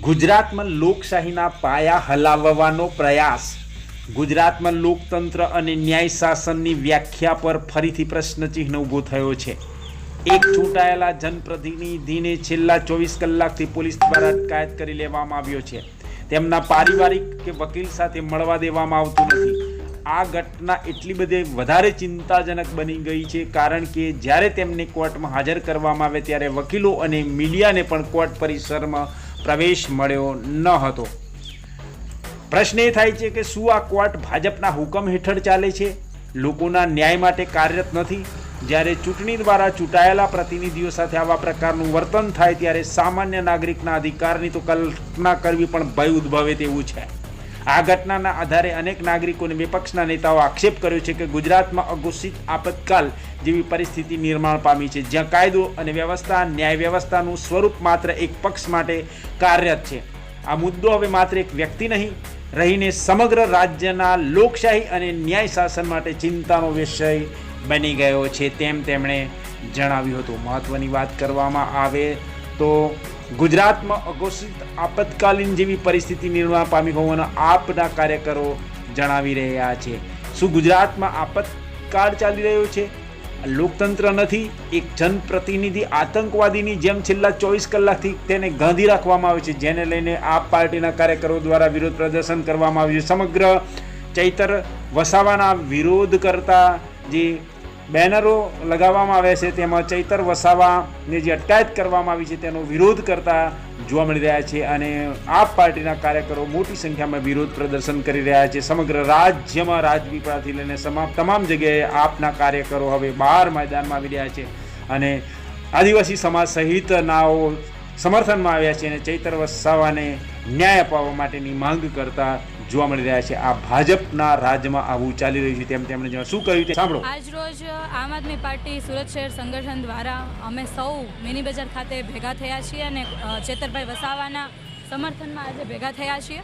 ગુજરાતમાં લોકશાહીના પાયા હલાવવાનો પ્રયાસ. ગુજરાતમાં લોકતંત્ર અને ન્યાય શાસનની વ્યાખ્યા પર ફરીથી પ્રશ્નચિહ્ન ઊભો થયો છે. એક ચૂંટાયેલા જનપ્રતિનિધિને છેલ્લા ચોવીસ કલાકથી પોલીસ દ્વારા અટકાયત કરી લેવામાં આવ્યો છે. તેમના પારિવારિક કે વકીલ સાથે મળવા દેવામાં આવતું નથી. આ ઘટના એટલી બધી વધારે ચિંતાજનક બની ગઈ છે કારણ કે જ્યારે તેમને કોર્ટમાં હાજર કરવામાં આવે ત્યારે વકીલો અને મીડિયાને પણ કોર્ટ પરિસરમાં પ્રવેશ મળ્યો ન હતો. પ્રશ્ન એ થાય છે કે શું આ કોર્ટ ભાજપના હુકમ હેઠળ ચાલે છે? લોકોના ન્યાય માટે કાર્યરત નથી. જ્યારે ચૂંટણી દ્વારા ચૂંટાયેલા પ્રતિનિધિઓ સાથે આવા પ્રકારનું વર્તન થાય, ત્યારે સામાન્ય નાગરિકના અધિકારની તો કલ્પના કરવી પણ ભય ઉદ્ભવે તેવું છે. આ ઘટનાના આધારે અનેક નાગરિકોને વિપક્ષના નેતાઓ આક્ષેપ કર્યો છે કે ગુજરાતમાં અઘોષિત આપતકાલ જેવી પરિસ્થિતિ નિર્માણ પામી છે, જ્યાં કાયદો અને વ્યવસ્થા, ન્યાય વ્યવસ્થાનું સ્વરૂપ માત્ર એક પક્ષ માટે કાર્યરત છે. આ મુદ્દો હવે માત્ર એક વ્યક્તિ નહીં, રહીને સમગ્ર રાજ્યના લોકશાહી અને ન્યાય શાસન માટે ચિંતાનો વિષય બની ગયો છે, તેમ તેમણે જણાવ્યું હતું. મહત્ત્વની વાત કરવામાં આવે તો ગુજરાતમાં અઘોષિત આપતકાલીન જેવી પરિસ્થિતિ નિર્માણ પામી હોવાના આપના કાર્યકરો જણાવી રહ્યા છે. શું ગુજરાતમાં આપતકાળ ચાલી રહ્યો છે? લોકતંત્ર નથી, એક જનપ્રતિનિધિ આતંકવાદીની જેમ છેલ્લા ચોવીસ કલાકથી તેને ગાંધી રાખવામાં આવે છે, જેને લઈને આપ પાર્ટીના કાર્યકરો દ્વારા વિરોધ પ્રદર્શન કરવામાં આવ્યું છે. સમગ્ર ચૈતર વસાવાના વિરોધ કરતા જે બેનરો લગાવવામાં આવ્યા છે, તેમાં ચૈતર વસાવાને જે અટકાયત કરવામાં આવી છે, તેનો વિરોધ કરતા જોવા મળી રહ્યા છે અને આપ પાર્ટીના કાર્યકરો મોટી સંખ્યામાં વિરોધ પ્રદર્શન કરી રહ્યા છે. સમગ્ર રાજ્યમાં રાજપીપળાથી લઈને તમામ તમામ જગ્યાએ આપના કાર્યકરો હવે બહાર મેદાનમાં આવી રહ્યા છે અને આદિવાસી સમાજ સહિતનાઓ સમર્થનમાં આવ્યા છે અને ચૈતર વસાવાને ન્યાય અપાવવા માટેની માંગ કરતા જોવા મળી રહ્યા છે. આ ભાજપના રાજમાં આવું ચાલી રહ્યું છે તેમ તેમણે શું કહ્યું છે? સાંભળો. આજ રોજ આમ આદમી પાર્ટી સુરત શહેર સંગઠન દ્વારા અમે સૌ મિની બજાર ખાતે ભેગા થયા છીએ અને ચેતરભાઈ વસાવાના સમર્થનમાં આજે ભેગા થયા છીએ.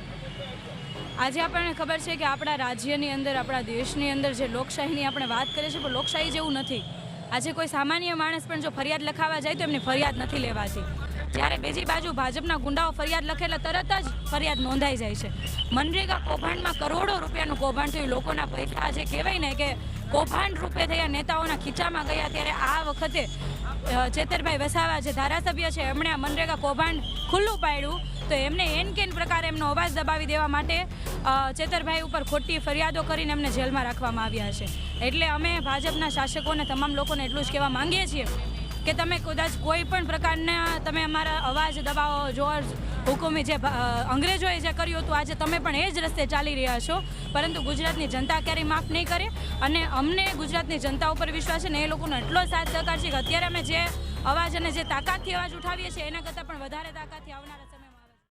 આજે આપણને ખબર છે કે આપણા રાજ્યની અંદર, આપણા દેશની અંદર જે લોકશાહીની આપણે વાત કરીએ છીએ, પણ લોકશાહી જેવું નથી. આજે કોઈ સામાન્ય માણસ પણ જો ફરિયાદ લખાવા જાય તો એમની ફરિયાદ નથી લેવાતી. જ્યારે બીજી બાજુ ભાજપના ગુંડાઓ ફરિયાદ લખે તરત જ ફરિયાદ નોંધાઈ જાય છે. મનરેગા કૌભાંડમાં કરોડો રૂપિયાનું કૌભાંડ થયું. લોકોના પૈસા જે કહેવાય ને કે કૌભાંડ રૂપે થયા. નેતાઓના ખીચામાં ગયા ત્યારે આ વખતે ચેતરભાઈ વસાવા જે ધારાસભ્ય છે, એમણે આ મનરેગા કૌભાંડ ખુલ્લું પાડ્યું. તો એમને એન કેન પ્રકારે એમનો અવાજ દબાવી દેવા માટે ચેતરભાઈ ઉપર ખોટી ફરિયાદો કરીને એમને જેલમાં રાખવામાં આવ્યા છે. એટલે અમે ભાજપના શાસકોને, તમામ લોકોને એટલું જ કહેવા માંગીએ છીએ કે તમે કદાચ કોઈ પણ પ્રકારના તમે અમારા અવાજ, દબાવો, જોર હુકુમી જે અંગ્રેજોએ જે કર્યું હતું, આજે તમે પણ એ જ રસ્તે ચાલી રહ્યા છો. પરંતુ ગુજરાતની જનતા ક્યારેય માફ નહીં કરે અને અમને ગુજરાતની જનતા ઉપર વિશ્વાસ છે ને એ લોકોનો એટલો સાથ સહકાર છે કે અત્યારે અમે જે અવાજ અને જે તાકાતથી અવાજ ઉઠાવીએ છીએ, એના કરતાં પણ વધારે તાકાતથી આવનારા